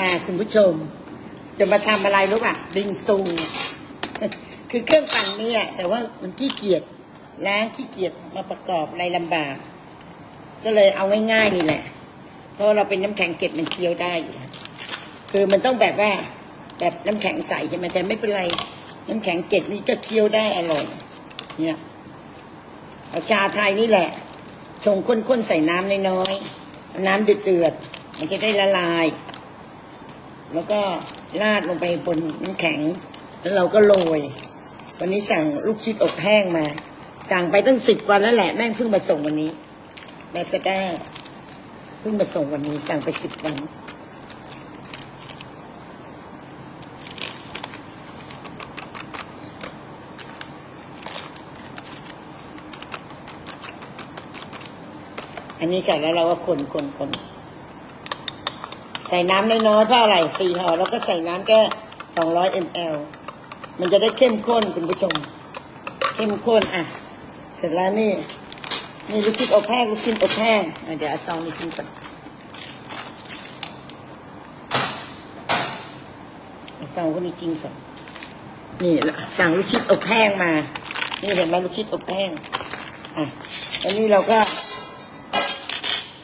มาคุณผู้ชม จะมาทำอะไรรู้ป่ะบิงซู คือเครื่องปั่นเนี่ยแต่ว่ามันขี้เกียจล้างขี้เกียจมาประกอบอะไรลำบาก ก็เลยเอาง่ายๆนี่แหละ เพราะเราเป็นน้ำแข็งเก็บมันเคี้ยวได้อยู่คือมันต้องแบบว่าแบบน้ำแข็งใสใช่ไหมแต่ไม่เป็นไร น้ำแข็งเก็บนี่ก็เคี้ยวได้อร่อย เนี่ยเอาชาไทยนี่แหละ ชงข้นๆใส่น้ำน้อยๆเอาน้ำเดือดๆมันจะได้ละลาย แล้วก็ราดลงไปบนน้ำแข็ง แล้วเราก็โรย วันนี้สั่งลูกชิดอบแห้งมา สั่งไปตั้งสิบวันแล้วแหละแม่งเพิ่งมาส่งวันนี้แมสด้าเพิ่งมาส่งวันนี้สั่งไปสิบวันอันนี้ค่ะแล้วเราก็คนคนคน ส่น้ำน้อยๆเพราะอะไรสี่ห่อแล้วก็ใส่น้ำแค่สองร้อยมลมันจะได้เข้มข้นคุณผู้ชม เข้มข้นอะ เสร็จแล้วนี่ นี่ลูกชิ้นอบแห้งลูกชิ้นอบแห้งเดี๋ยวเอาซองนี้กินก่อนเอาซองพวกนี้กินก่อนนี่สั่งลูกชิ้นอบแห้งมา นี่เห็นไหมลูกชิ้นอบแห้งอะแล้วนี่เราก็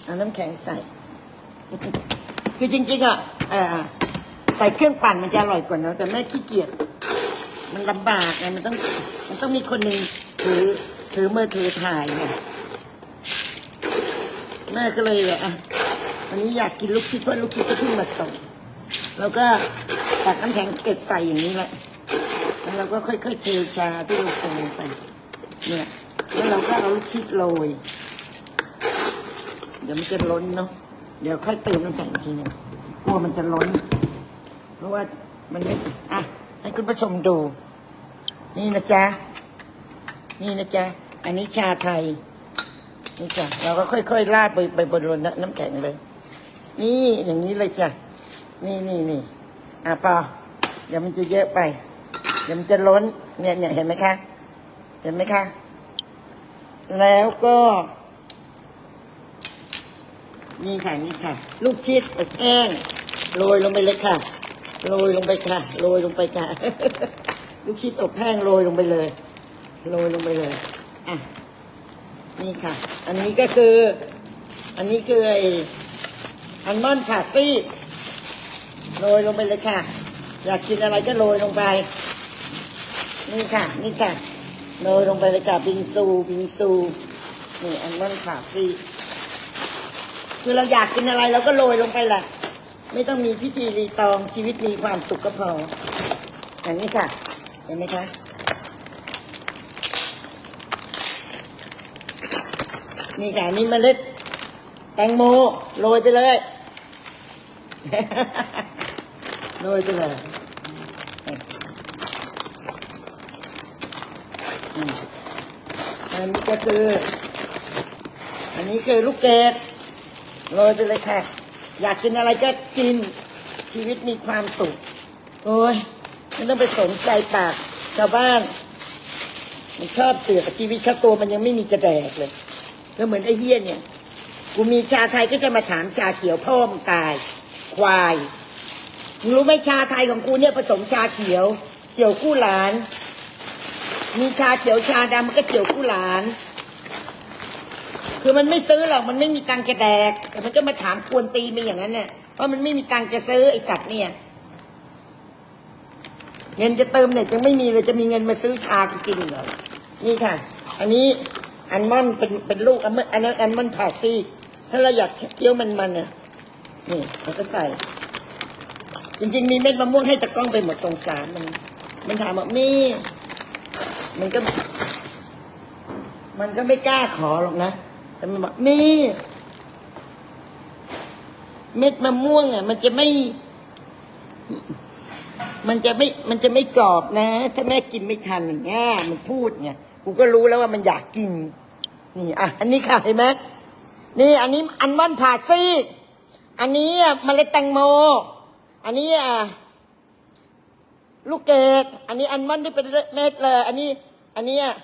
เอาน้ำแข็งใส่ คือจริง ๆ อะใส่เครื่องปั่นมันจะอร่อยกว่าเนะแต่แม่ขี้เกียจมันลำบากไงมันต้อง มันต้องมีคนหนึ่งถือถือมือถือถ่ายไงแม่ก็เลยแบบอะวันนี้อยากกินลูกชิ้นเพราะลูกชิ้นก็เพิ่งมาส่งแล้วก็ตักน้ำแข็งเก็บใส่อย่างนี้แหละแล้วเราก็ค่อยๆเทชาที่เราปรุงลงไปเนี่ยแล้วเราก็เอาลูกชิ้นโรยเดี๋ยวมันจะล้นเนาะ เดี๋ยวค่อยเติมน้ำแข็งอีกทีหนึ่งกลัวมันจะล้น เพราะว่ามันไม่อะ ให้คุณผู้ชมดู นี่นะจ๊ะ นี่นะจ๊ะ อันนี้ชาไทย นี่จ้ะ เราก็ค่อยๆราดไปไปบนรนน้ำแข็งเลย นี่อย่างนี้เลยจ้ะ นี่นี่นี่อะพอเดี๋ยวมันจะเยอะไป เดี๋ยวมันจะล้น เนี่ยเนี่ยเห็นไหมคะ เห็นไหมคะ แล้วก็ นี่ค่ะนี่ค่ะ ลูกชิดอบแห้งโรยลงไปเลยค่ะโรยลงไปค่ะโรยลงไปค่ะ ลูกชิดอบแห้งโรยลงไปเลยโรยลงไปเลยอะนี่ค่ะ อันนี้ก็คือ อันนี้คือไออันมอนด์ผัดซี่โรยลงไปเลยค่ะ อยากกินอะไรก็โรยลงไป นี่ค่ะ นี่ค่ะโรยลงไปเลยค่ะบิงซูบิงซูนี่อันมอนด์ผัดซี่ คือเราอยากกินอะไรเราก็โรยลงไปแหละ ไม่ต้องมีพิธีรีตองชีวิตมีความสุขก็พออย่างนี้ค่ะ เห็นไหมคะนี่ค่ะนี่เมล็ดแตงโมโรยไปเลยโรยไปเลยอันนี้ก็คือ อันนี้คือลูกเกด โรยไปเลยค่ะ อยากกินอะไรก็กินชีวิตมีความสุข โอ้ยไม่ต้องไปสนใจปากชาวบ้าน มันชอบเสือกชีวิตเขาตัวมันยังไม่มีกระแดกเลยก็เหมือนไอ้เฮี้ยเนี่ย กูมีชาไทยก็จะมาถามชาเขียวพ่อมตาย ควายมึงรู้ไหมชาไทยของกูเนี่ยผสมชาเขียว เขียวกู้หลาน มีชาเขียวชาดำมันก็เขียวกู้หลาน คือมันไม่ซื้อหรอกมันไม่มีตังค์จะแดก แต่มันก็มาถามควรตีมาอย่างนั้นเนี่ยเพราะมันไม่มีตังค์จะซื้อไอสัตว์เนี่ย เงินจะเติมเนี่ยยังไม่มีเลยจะมีเงินมาซื้อชากูกินเหรอนี่ค่ะ อันนี้อันมอนด์เป็นเป็นลูกอันอันนั้นอันมอนด์ผ่าซีกถ้าเราอยากเคี้ยวมันมันเนี่ยนี่เราก็ใส่ จริงๆมีเม็ดมะม่วงให้ตะกล้องไปหมดสงสารมัน มันถามว่านี่มันก็ มันก็ไม่กล้าขอหรอกนะ แต่มันบอกนี่เม็ดมะม่วงอะ มันจะไม่ มันจะไม่ มันจะไม่กรอบนะ ถ้าแม่กินไม่ทันอย่างเงี้ยมันพูดไงกูก็รู้แล้วว่ามันอยากกิน นี่อะอันนี้ค่ะเห็นไหมนี่ อันนี้อันมอนผ่าซีกอันนี้อะเมล็ดแตงโม อันนี้อะลูกเกดอันนี้อันมอนที่เป็นเม็ดเลย อันนี้ อันนี้อะ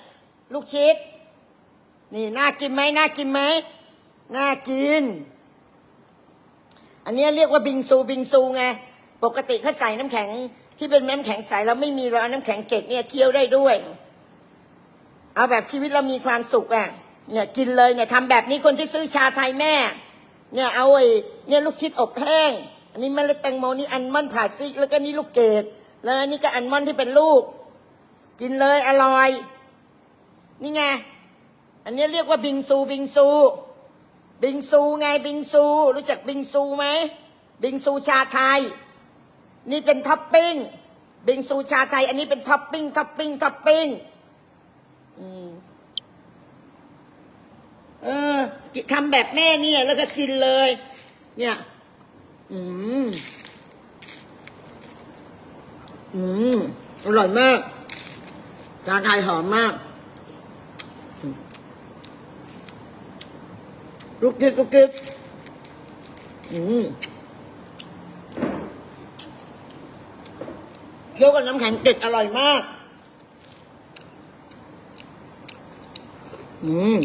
ลูกชิด นี่น่ากินไหมน่ากินไหมน่ากิน อันนี้เรียกว่าบิงซูบิงซูไงปกติเขาใส่น้ำแข็ง ที่เป็นน้ำแข็งใสเราไม่มีเราเอาน้ำแข็งเกล็ดเนี่ยเคี้ยวได้ด้วย เอาแบบชีวิตเรามีความสุขอะเนี่ยกินเลยเนี่ยทำแบบนี้คนที่ซื้อชาไทยแม่ เนี่ยเอาไอ้เนี่ยลูกชิดอบแห้ง อันนี้เมล็ดแตงโมนี่อันมอนด์ผ่าซิก แล้วก็นี่ลูกเกดแล้วนนี้ก็อันมอนด์ที่เป็นลูก กินเลยอร่อย นี่ไง อันนี้เรียกว่าบิงซูบิงซู บิงซูไงบิงซู รู้จักบิงซูไหมบิงซูชาไทย นี่เป็นท็อปปิ้งบิงซูชาไทย อันนี้เป็นท็อปปิ้งท็อปปิ้งท็อปปิ้งเออทำแบบแม่เนี่ยแล้วก็กินเลย เนี่ย อืม อืม อร่อยมาก ชาไทยหอมมาก ลูกคิดลูกคิดอืมเคี้ยวกับน้ำแข็งเกล็ดอร่อยมาก อืม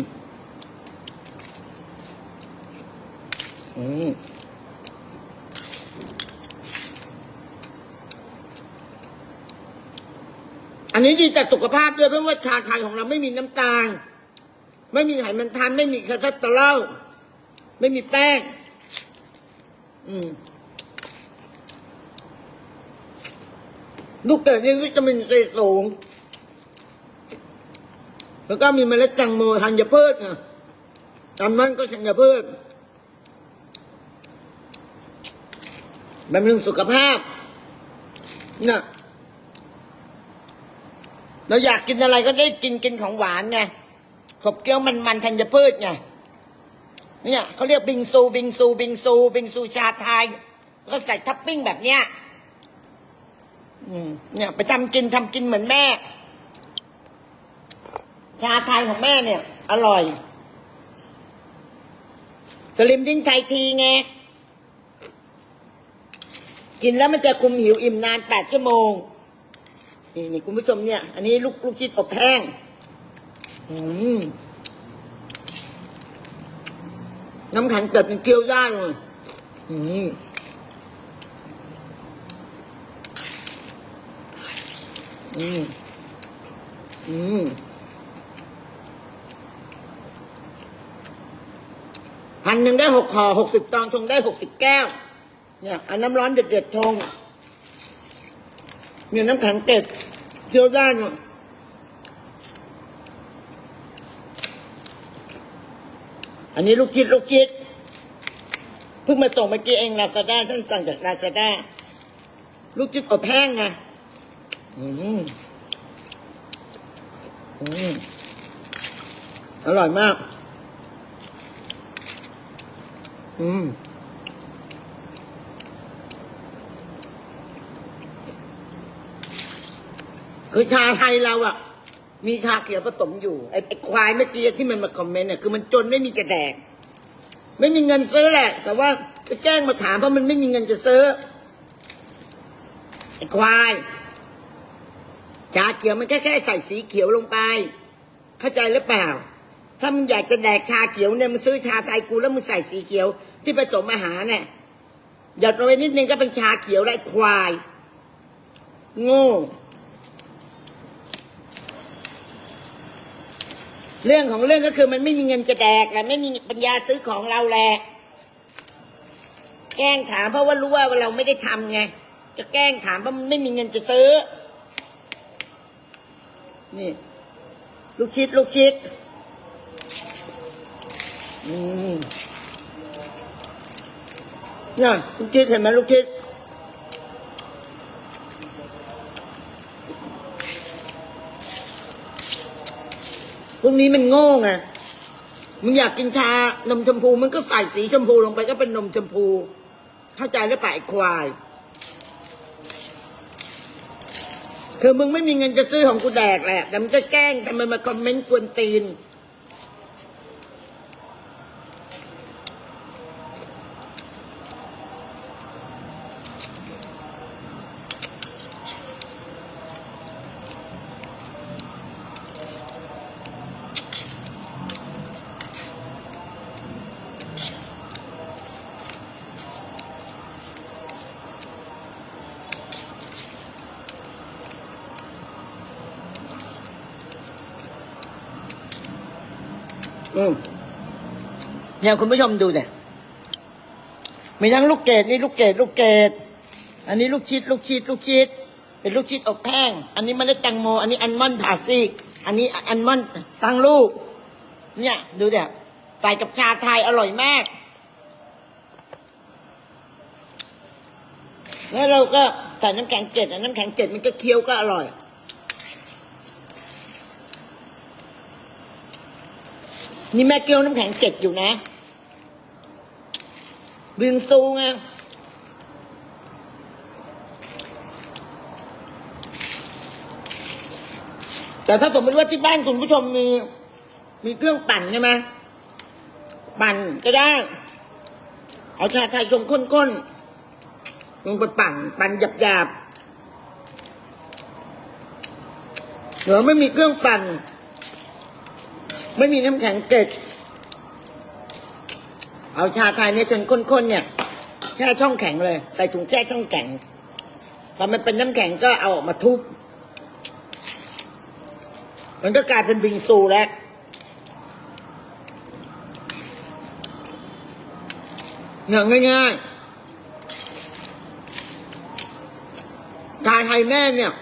อืมอันนี้ดีต่อสุขภาพด้วยเพราะว่าชาไทยของเราไม่มีน้ำตาล ไม่มีไขมันทานไม่มีคอเลสเตอรอล ไม่มีแป้ง อืมลูกเกิดนี่วิตามินซีสูง แล้วก็มีเมล็ดแตงโมธัญพืชนะตามนั้นก็ธัญพืชบำรุงสุขภาพน่ะเราอยากกินอะไรก็ได้กินกินของหวานไงขบเคี้ยวมันมันธัญพืชไง เนี่ยเขาเรียกบิงซูบิงซูบิงซูบิงซูชาไทยแล้วก็ใส่ท็อปปิ้งแบบเนี้ยเนี่ย ไปทำกินทำกินเหมือนแม่ ชาไทยของแม่เนี่ย อร่อย สลิมดิ้งไทยทีไง กินแล้วมันจะคุมหิวอิ่มนานแปดชั่วโมง นี่นี่คุณผู้ชมเนี่ย อันนี้ลูกลูกชิดอบแห้ง อืม น้ำแข็งเกิดเป็นเกลียวได้เลยอืมอืมอืมพันหนึ่งได้หกห่อหกสิบตอนชงได้หกสิบแก้ว เนี่ยอาน้ำร้อนเดือดๆชงเนี่ยน้ำแข็งเก็ดเคี้ยวได้เนี่ย อันนี้ลูกคิดลูกคิดเพิ่งมาส่งเมื่อกี้เองลาซาด้าท่านสั่งจากลาซาด้าลูกคิดอบแห้งไงอืมอืมอร่อยมาก อืมคือชาไทยเราอะ มีชาเขียวผสมอยู่ไอ้ไอ้ควายเมื่อกี้ที่มันมาคอมเมนต์เนี่ยคือมันจนไม่มีจะแดก ไม่มีเงินซื้อแหละ แต่ว่าจะแจ้งมาถามเพราะมันไม่มีเงินจะซื้อไอ้ควายชาเขียวมันแค่แค่ใส่สีเขียวลงไป เข้าใจหรือเปล่า ถ้ามันอยากจะแดกชาเขียวเนี่ยมันซื้อชาไทยกูแล้วมึงใส่สีเขียว ที่ผสมอาหารเนี่ยหยดลงไปนิดนึงก็เป็นชาเขียวไอ้ควาย โง่ เรื่องของเรื่องก็คือมันไม่มีเงินจะแดกแหละไม่มีปัญญาซื้อของเราแหละแกล้งถามเพราะว่ารู้ว่าเราไม่ได้ทำไง จะแกล้งถามเพราะมันไม่มีเงินจะซื้อ นี่ ลูกชิด ลูกชิด อืมน่ะลูกชิดเห็นไหมลูกชิด พวกนี้มันโง่ไงมึงอยากกินชานมชมพูมันก็ใส่สีชมพูลงไปก็เป็นนมชมพู เข้าใจหรือเปล่าไอ้ควายคือมึงไม่มีเงินจะซื้อของกูแดกแหละแต่มึงก็แกล้งทำไมมาคอมเมนต์กวนตีน เนี่ยคุณผู้ชมดูเนี่ย มีทั้งลูกเกดนี่ลูกเกดลูกเกดอันนี้ลูกชิด ลูกชิด ลูกชิด เป็นลูกชิดอบแห้ง อันนี้เมล็ดแตงโม อันนี้อัลมอนด์ผ่าซีก อันนี้อัลมอนด์ตั้งลูก เนี่ยดูเนี่ยใส่กับชาไทยอร่อยมาก แล้วเราก็ใส่น้ำแข็งเจ็ดน้ำแข็งเจ็ดมันก็เคี้ยวก็อร่อยนี่แม่เกี๊ยวน้ำแข็งเจ็ดอยู่นะ บิงซูไงแต่ถ้าสมมติว่าที่บ้านคุณผู้ชมมี มีเครื่องปั่นใช่ไหมปั่นก็ได้ เอาชาไทยชงข้นๆลงไปปั่น ปั่นหยาบๆเหรือไม่มีเครื่องปั่น ไม่มีน้ำแข็งเกล็ด เอาชาไทยเนี่ยจนข้นๆเนี่ยแช่ช่องแข็งเลย ใส่ถุงแช่ช่องแข็งพอมันเป็นน้ำแข็งก็เอาออกมาทุบ มันก็กลายเป็นบิงซูแล้วเนี่ยง่ายๆชาไทยแม่เนี่ย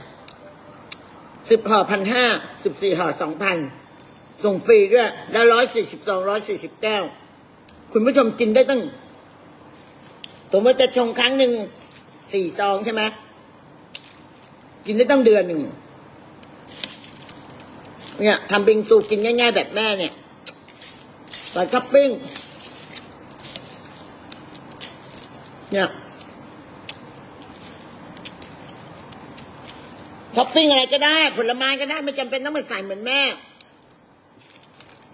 สิบห่อพันห้าสิบสี่ห่อสองพันส่งฟรีด้วย แล้วร้อยสี่สิบสองร้อยสี่สิบแก้ว คุณผู้ชมกินได้ตั้งสมมติจะชงครั้งหนึ่งสี่ซองใช่ไหมกินได้ตั้งเดือนหนึ่งเนี่ยทำบิงซูกินง่าย ๆ แบบแม่เนี่ยใส่ท็อปปิ้งเนี่ยท็อปปิ้งอะไรก็ได้ ผลไม้ก็ได้ ไม่จำเป็นต้องมาใส่เหมือนแม่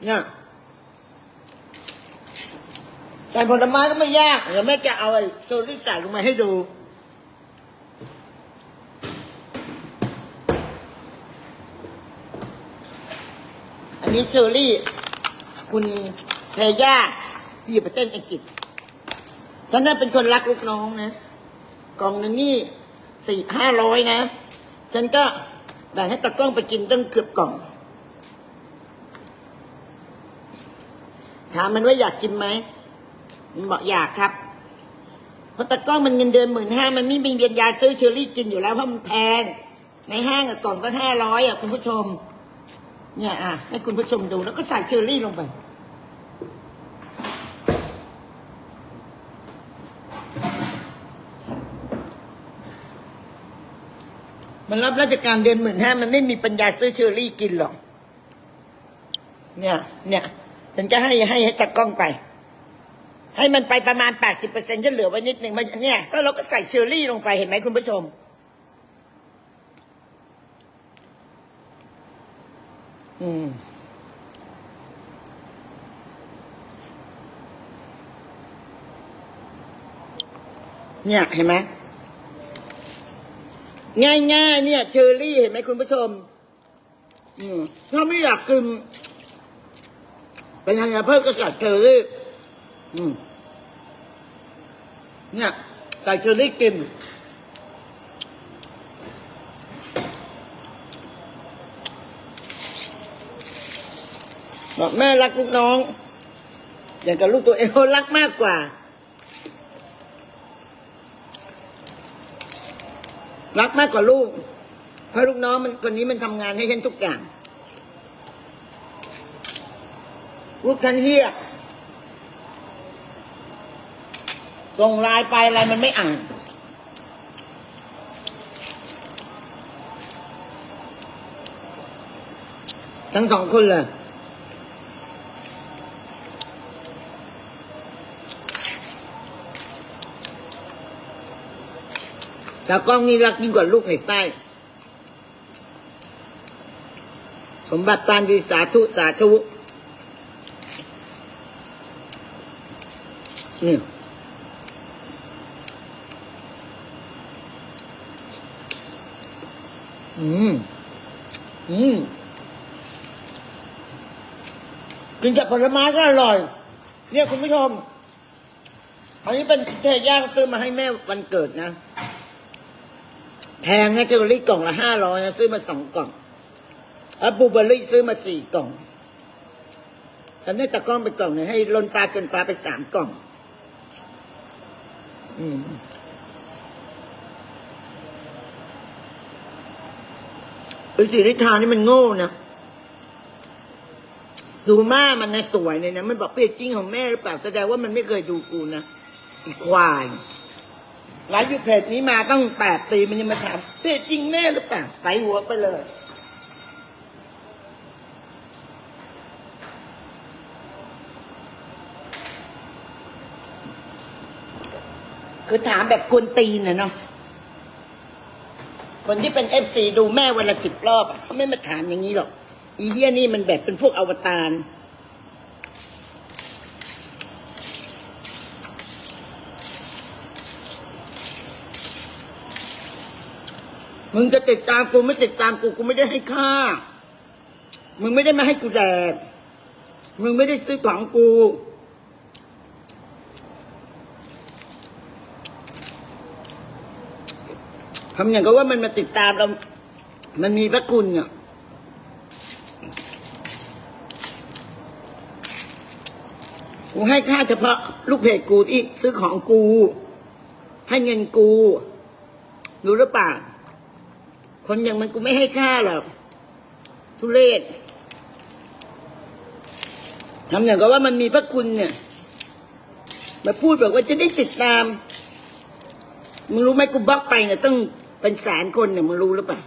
เนี่ย ใส่ผลไม้ก็ไม่ยากเดี๋ยวแม่จะเอาไอ้โซลี่ใส่ลงมาให้ดู อันนี้เชอรี่ คุณเทย่าที่อยู่ประเทศอังกฤษฉันน่ะเป็นคนรักลูกน้องนะ กล่องนึงนี่สี่ห้าร้อยนะ ฉันก็แบ่งให้ตากล้องไปกินตั้งเกือบกล่อง ถามมันว่าอยากกินไหม บอกอยากครับ เพราะตะก้องมันเงินเดือนหมื่นห้ามันไม่มีเบียนยาซื้อเชอรี่กินอยู่แล้วเพราะมันแพง ในห้างอะกล่องก็ห้าร้อยอะคุณผู้ชม เนี่ยอะให้คุณผู้ชมดูแล้วก็ใส่เชอรี่ลงไปมันรับราชการเดือนหมื่นห้ามันไม่มีปัญญาซื้อเชอรี่กินหรอก เนี่ย เนี่ย ฉันจะให้ให้ให้ตะกล้องไป ให้มันไปประมาณแปดสิบเปอร์เซ็นต์จะเหลือไว้นิดหนึ่งมันเนี่ยก็เราก็ใส่เชอร์รี่ลงไปเห็นไหมคุณผู้ชม อืมเนี่ยเห็นไหมง่ายๆเนี่ยเชอร์รี่เห็นไหมคุณผู้ชม อืมถ้าไม่อยากกินเป็นยังไงเพิ่มก็ใส่เชอร์รี่อืม เนี่ยใส่เชอร์รี่กินบอกแม่รักลูกน้อง อย่างกับลูกตัวเองรักมากกว่า รักมากกว่าลูก เพราะลูกน้องมันคนนี้มันทำงานให้ฉันทุกอย่าง ลูกฉันเฮีย ส่งไลน์ไปอะไรมันไม่อ่านทั้งสองคนเลยแต่กล้องนี่รักยิ่งกว่าลูกในไส้สมบัติปานดีสาธุสาธุนี่ อืม อืม กินกับผลไม้ก็อร่อย เนี่ยคุณผู้ชม อันนี้เป็นเทย่าเขาซื้อมาให้แม่วันเกิดนะ แพงนะเจอรี่กล่องละห้าร้อยนะซื้อมาสองกล่องแล้วบูเบอร์รี่ซื้อมาสี่กล่องฉันได้ตะกล้องไปกล่องหนึ่งให้ลนฟ้าเกินฟ้าไปสามกล่อง อืม ไอ้สิริธานี่มันโง่นะดูแม่มันนะสวยเลยนะมันบอกเป็นจริงของแม่หรือเปล่าแสดงว่ามันไม่เคยดูกูนะอีควายไลฟ์อยู่เพจนี้มาตั้งแปดปีมันยังมาถามเป็นจริงแม่หรือเปล่าใส่หัวไปเลย คือถามแบบคนตีนนะเนาะ คนที่เป็นเอฟซีดูแม่วันละสิบรอบเขาไม่มาถามอย่างนี้หรอก อีเฮียนี่มันแบบเป็นพวกอวตารมึงจะติดตามกูไม่ติดตามกูกูไม่ได้ให้ค่า มึงไม่ได้มาให้กูแดก มึงไม่ได้ซื้อของกู ทำอย่างกับว่ามันมาติดตามเรา มันมีพระคุณอะกูให้ค่าเฉพาะลูกเพจกูที่ซื้อของกู ให้เงินกู รู้หรือเปล่า คนอย่างมันกูไม่ให้ค่าหรอก ทุเรศทำอย่างกับว่ามันมีพระคุณเนี่ย มาพูดบอกว่าจะได้ติดตาม มึงรู้ไหมกูบล็อกไปเนี่ยต้อง เป็นแสนคนเนี่ยมึงรู้หรือเปล่า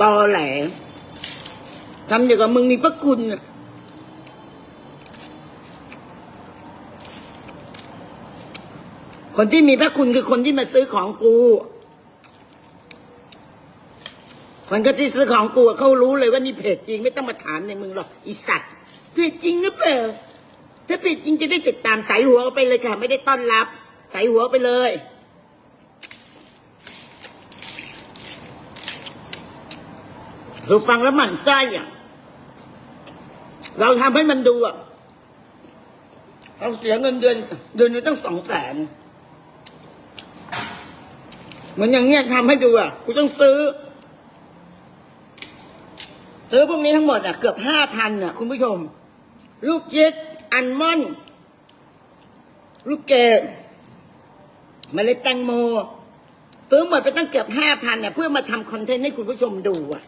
ตอแหลทำอย่างกับมึงมีพระคุณคนที่มีพระคุณคือคนที่มาซื้อของกู คนก็ที่ซื้อของกูเขารู้เลยว่านี่เพจจริงไม่ต้องมาถามในมึงหรอกอีสัตว์เพจจริงหรือเปล่าถ้าเพจจริงจะได้ติดตามสายหัวไปเลยค่ะ ไม่ได้ต้อนรับ สายหัวไปเลย เราฟังแล้วหมั่นไส้อะเราทำให้มันดูอะเราเสียเงินเดือนเดือนนึงตั้งสองแสนเหมือนอย่างเงี้ยทำให้ดูอะกูต้องซื้อ ซื้อพวกนี้ทั้งหมดอะเกือบห้าพันอะ คุณผู้ชม ลูกจิตอันมอน ลูกเกดเมล็ดแตงโม ซื้อหมดไปตั้งเกือบห้าพันอะ เพื่อมาทำคอนเทนต์ให้คุณผู้ชมดูอะ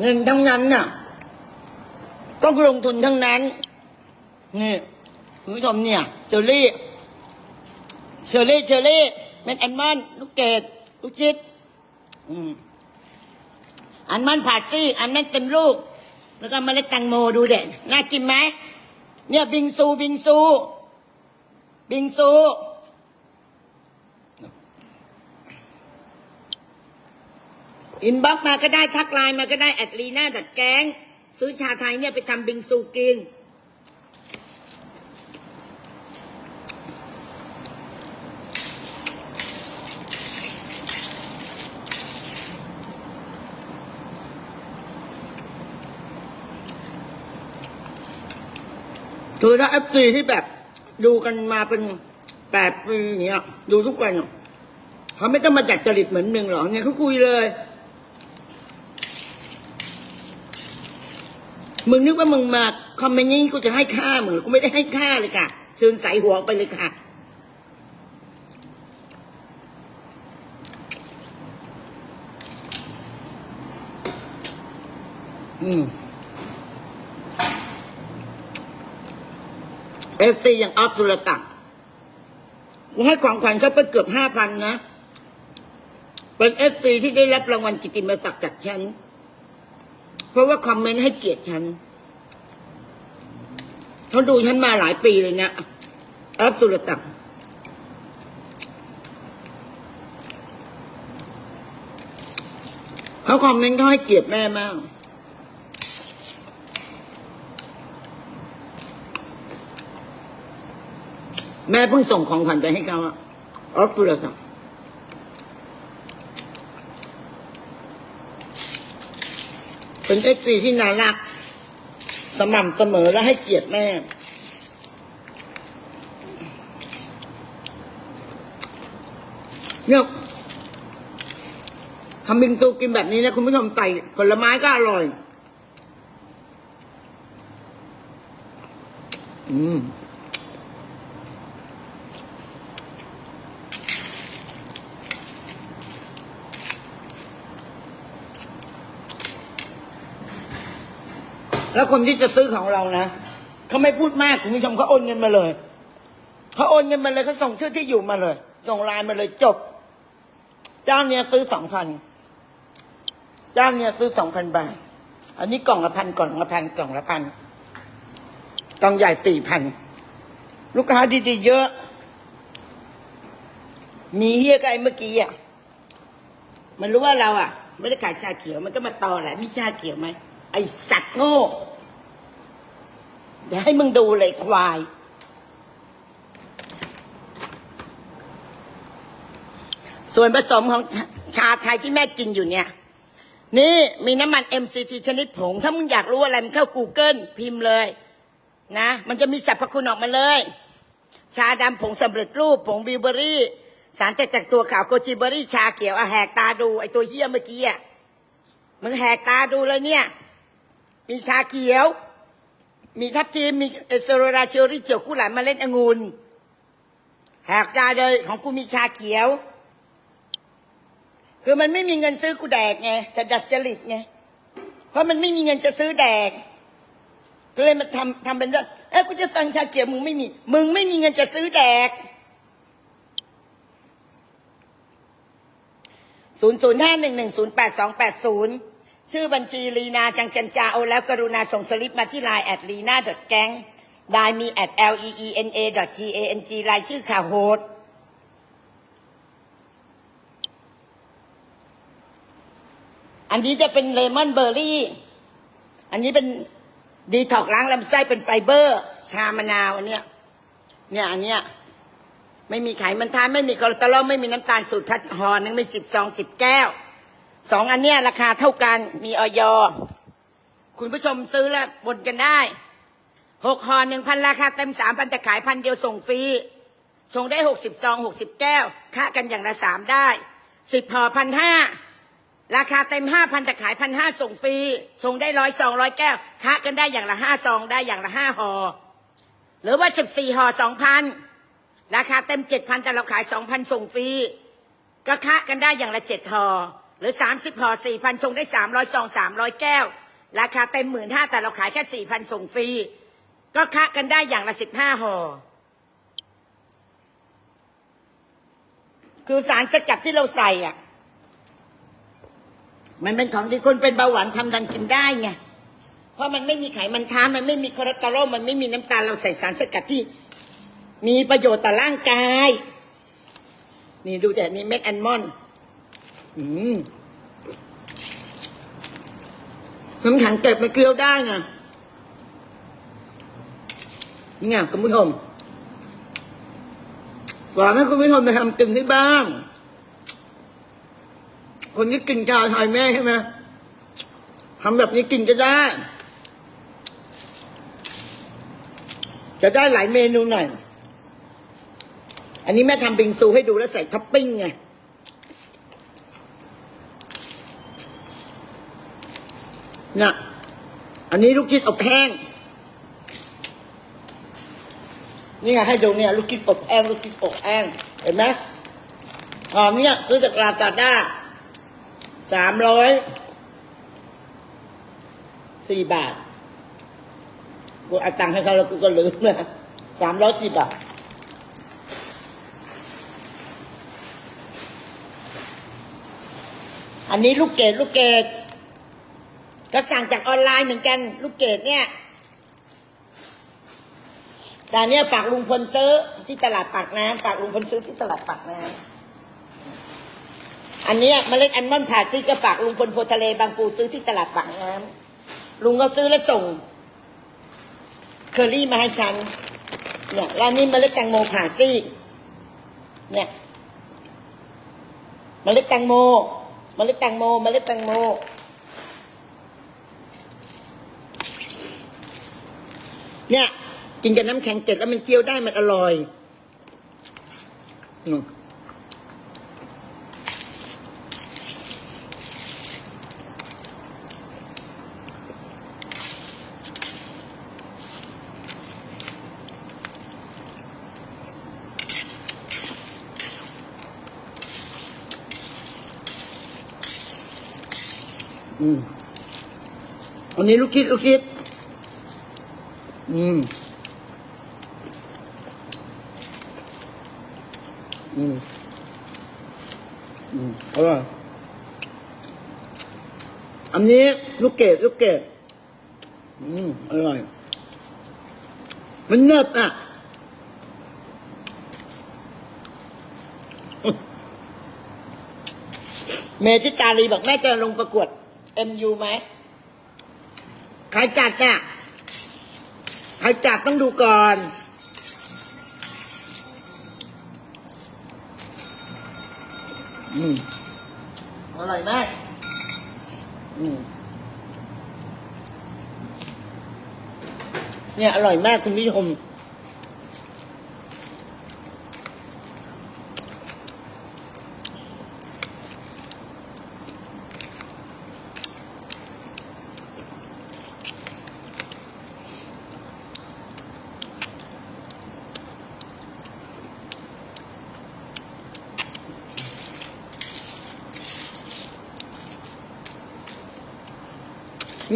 เงินทั้งนั้นน่ะ ต้องลงทุนทั้งนั้น นี่คุณผู้ชมเนี่ยเจอรี่เชอรี่เชอรี่ เม็ดอันมันลูกเกดลูกชิดอืมอันมันผ่าซี่ อันมันเต็มลูก แล้วก็เมล็ดแตงโมดูเด็ดน่ากินไหมเนี่ยบิงซูบิงซู บิงซูอินบ็อกซ์มาก็ได้ทักไลน์มาก็ได้แอดลีน่าดัดแกง ซื้อชาไทยเนี่ยไปทำบิงซูกิน คือถ้าเอฟซีที่แบบดูกันมาเป็นแปดปีอย่างเงี้ย ดูทุกวันเขาไม่ต้องมาจัดจริตเหมือนมึงหรอกเนี่ยเขาคุยเลย มึงนึกว่ามึงมาคอมเมนต์นี้กูจะให้ค่ามึงเหรอกูไม่ได้ให้ค่าเลยค่ะเชิญใส่หัวไปเลยค่ะอืม เอฟตีอย่างออฟตุลตักกูให้ของขวัญเขาไปเกือบห้าพันนะเป็นเอฟตีที่ได้รับรางวัลกิตติมศักดิ์จากฉัน เพราะว่าคอมเมนต์ให้เกียรติฉันเขาดูฉันมาหลายปีเลยนะออฟตุลตักเขาคอมเมนต์เขาให้เกียรติแม่มาก แม่เพิ่งส่งของขวัญไปให้เขาอะออฟฟิศเป็นเอฟซีที่น่ารัก สม่ำเสมอและให้เกียรติแม่ เนี่ยทำบิงตูกินแบบนี้นะคุณผู้ชมใส่ผลไม้ก็อร่อย อืม แล้วคนที่จะซื้อของเรานะเขาไม่พูดมากคุณผู้ชมเขาโอนเงินมาเลยเขาโอนเงินมาเลยเขาส่งชื่อที่อยู่มาเลย ส่งไลน์มาเลยจบ เจ้าเนี้ยซื้อสองพันเจ้าเนี้ยซื้อสองพันบาท อันนี้กล่องละพันกล่องละพันกล่องละพันกล่องใหญ่สี่พันลูกค้าดีๆเยอะ มีเฮียกับไอ้เมื่อกี้อะมันรู้ว่าเราอะ ไม่ได้ขายชาเขียวมันก็มาต่อแหละมีชาเขียวไหม ไอสัตว์โง่ เดี๋ยวให้มึงดูเลยควาย ส่วนผสมของชาไทยที่แม่กินอยู่เนี่ย นี่มีน้ำมัน MCT ชนิดผง ถ้ามึงอยากรู้อะไรมึงเข้า Google พิมพ์เลย นะ มันจะมีสรรพคุณออกมาเลย ชาดำผงสำเร็จรูป ผงบิวเบอรี่ สารแตกจากตัวขาวโกจิเบอรี่ ชาเขียวอะแหกตาดู ไอตัวเฮี้ยเมื่อกี้อะมึงแหกตาดูเลยเนี่ย มีชาเขียว มีทับทิมมีเอสโรราเชอรี่เจียวกุหลาบมาเล่นองุ่นแหกตาเลยของกูมีชาเขียว คือมันไม่มีเงินซื้อกูแดกไงแต่ดัดจริตไงเพราะมันไม่มีเงินจะซื้อแดกก็เลยมาทำทำเป็นว่าเอ้กูจะตังชาเขียวมึงไม่มี มึงไม่มีเงินจะซื้อแดกศูนย์ศูนย์ห้าหนึ่งหนึ่งศูนย์แปดสองแปดศูนย์ ชื่อบัญชีลีนาจังจันจาโอแล้วกรุณาส่งสลิปมาที่ไลน์แอดลีนาดอทแกงได้มีแอด l e e n a g a n g รายชื่อข่าวโหดอันนี้จะเป็นเลมอนเบอร์รี่ อันนี้เป็นดีท็อกล้างลำไส้เป็นไฟเบอร์ ชามะนาวอันเนี้ย เนี่ยอันเนี้ยไม่มีไขมันทานไม่มีคอเลสเตอรอลไม่มีน้ำตาลสูตรพัดหอหนึงมีสิบซองสิบแก้ว สองอันเนี้ยราคาเท่ากันมีออยคุณผู้ชมซื้อแล้วบนกันได้หกห่อหนึ่งพันราคาเต็มสามพันแต่ขายพันเดียวส่งฟรีส่งได้หกสิบซองหกสิบแก้วค่ากันอย่างละสามได้สิบห่อพันห้าราคาเต็มห้าพันแต่ขายพันห้าส่งฟรีส่งได้ร้อยซองร้อยแก้วค่ากันได้อย่างละห้าซองได้อย่างละห้าห่อหรือว่าสิบสี่ห่อสองพันราคาเต็มเจ็ดพันแต่เราขายสองพันส่งฟรีก็คะกันได้อย่างละเจ็ดห่อ หรือสามสิบห่อสี่พันส่งได้สามร้อยซองสามร้อยแก้ว ราคาเต็มหมื่นห้าแต่เราขายแค่สี่พันส่งฟรี ก็คะกันได้อย่างละสิบห้าห่อคือสารสกัดที่เราใส่อะ มันเป็นของที่คนเป็นเบาหวานทำดันกินได้ไง เพราะมันไม่มีไขมันท้ามันไม่มีคอเลสเตอรอลมันไม่มีน้ำตาลเราใส่สารสกัดที่ มีประโยชน์ต่อร่างกาย นี่ดูแต่นี่เม็ดแอนมอนด์ อืมน้ำแข็งเก็บมาเกลียวได้ไงเนี่ยคุณผู้ชมสอนให้คุณผู้ชมไปทำกินที่บ้านคนที่กินชาไทยแม่ใช่ไหมทำแบบนี้กินก็ได้ จะได้หลายเมนูหน่อย อันนี้แม่ทำบิงซูให้ดูแล้วใส่ท็อปปิ้งไง น่ะอันนี้ลูกชิ้นอบแห้ง นี่ไงให้ดูเนี่ยลูกชิ้นอบแห้งลูกชิ้นอบแห้ง เห็นไหมหอมเนี่ยซื้อจากลาซาด้าสามร้อยสี่บาท กูเอาตังค์ให้เขาแล้วกูก็ลืมนะสามร้อยสี่บาทอันนี้ลูกเกดลูกเกด ก็สั่งจากออนไลน์เหมือนกัน ลูกเกดเนี่ยแต่เนี้ยฝากลุงพลซื้อที่ตลาดปากน้ำฝากลุงพลซื้อที่ตลาดปากน้ำอันนี้เมล็ดอัลมอนผ่าซีกก็ฝากลุงพลโพทะเลบางปูซื้อที่ตลาดปากน้ำลุงก็ซื้อแล้วส่ง เคอรี่มาให้ฉันเนี่ยร้านนี้เมล็ดแตงโมผ่าซีกเนี่ยเมล็ดแตงโมเมล็ดแตงโมเมล็ดแตงโม เนี่ย กินกับน้ำแข็งเจ็ดแล้วมันเจียวได้มันอร่อยอันนี้ลูกคิดลูกคิด อืม อืม อืมอร่อยอันนี้ลูกเกดลูกเกดอืม อร่อย มันเนิบอะเมจิตาลีบอกแม่จะลงประกวด MU ไหม ใครจัดอะ จัดต้องดูก่อน อืมอร่อยมาก อืมเนี่ย อร่อยมากคุณผู้ชม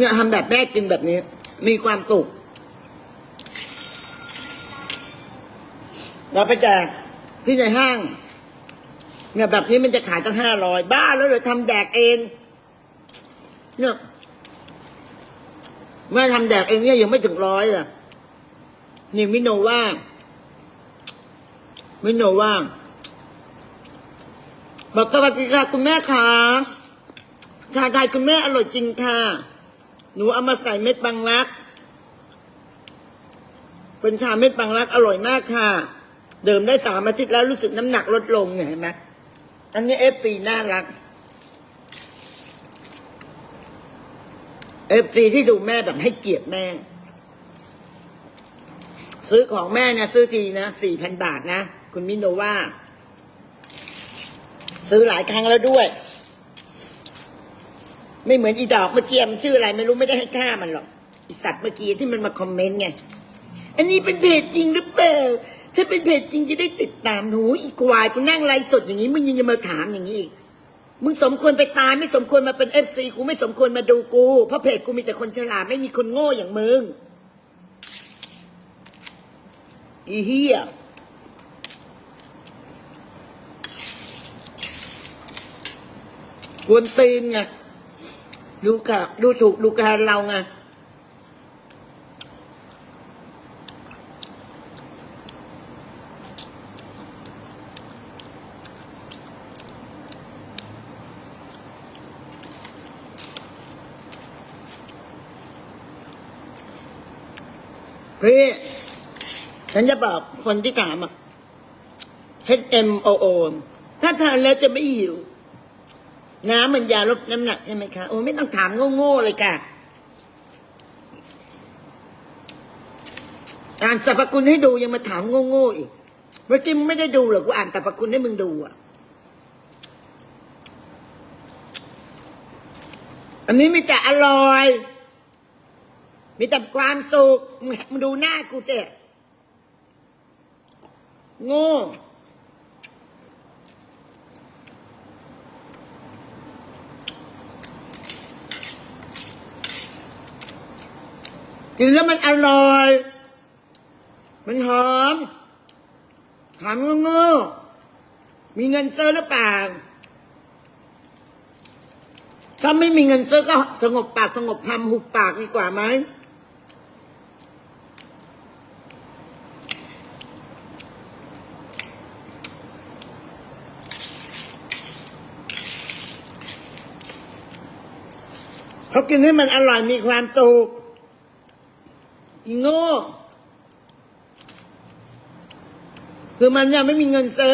เนี่ยทำแบบแม่กินแบบนี้ มีความสุขเราไปแจกที่ในห้าง เนี่ยแบบนี้มันจะขายตั้งห้าร้อยบ้าแล้วเลยทำแดกเอง เนี่ยแม่ทำแดกเองเนี่ยยังไม่ถึงร้อยเลยนี่มิโนว่ามิโนว่าบอกสวัสดีค่ะคุณแม่ค่ะชาไทยคุณแม่อร่อยจริงค่ะ หนูเอามาใส่เม็ดบางรัก เป็นชาเม็ดบางรักอร่อยมากค่ะ เดิมได้สามอาทิตย์แล้วรู้สึกน้ำหนักลดลงเนี่ยเห็นไหมอันนี้เอฟปีน่ารักเอฟซีที่ดูแม่แบบให้เกียรติแม่ ซื้อของแม่นะซื้อทีนะสี่พันบาทนะ คุณมิโนว่า ซื้อหลายครั้งแล้วด้วย ไม่เหมือนอีดอกเมื่อกี้มันชื่ออะไร ไม่รู้ไม่ได้ให้ค่ามันหรอกอีสัตว์เมื่อกี้ที่มันมาคอมเมนต์ไง อันนี้เป็นเพจจริงหรือเปล่า ถ้าเป็นเพจจริงจะได้ติดตามหนูอีควายกูนั่งไลฟ์สดอย่างนี้มึงยังจะมาถามอย่างนี้อีกมึงสมควรไปตายไม่สมควรมาเป็นเอฟซีกูไม่สมควรมาดูกู เพราะเพจกูมีแต่คนฉลาดไม่มีคนโง่อย่างมึงอีเฮียกวนตีนไง ดูกะดูถูกดูการเราไงพี่ฉันจะบอกคนที่ถามอะ HMOO ถ้าทานแล้วจะไม่หิว น้ำมันยาลดน้ำหนักใช่ไหมคะโอ้ไม่ต้องถามโง่ๆเลยค่ะ อ่านสรรพคุณให้ดูยังมาถามโง่ๆอีกเมื่อกี้มึงไม่ได้ดูหรอกกูอ่านสรรพคุณให้มึงดูอะ อันนี้มีแต่อร่อย มีแต่ความสุขมึงมึงดูหน้ากูเตะโง่ กินแล้วมันอร่อย มันหอมถามโง่ๆมีเงินซื้อหรือเปล่า ถ้าไม่มีเงินซื้อก็สงบปากสงบคำหุบปากดีกว่าไหมเขากินให้มันอร่อยมีความสุข โง่คือมันยังไม่มีเงินซื้อ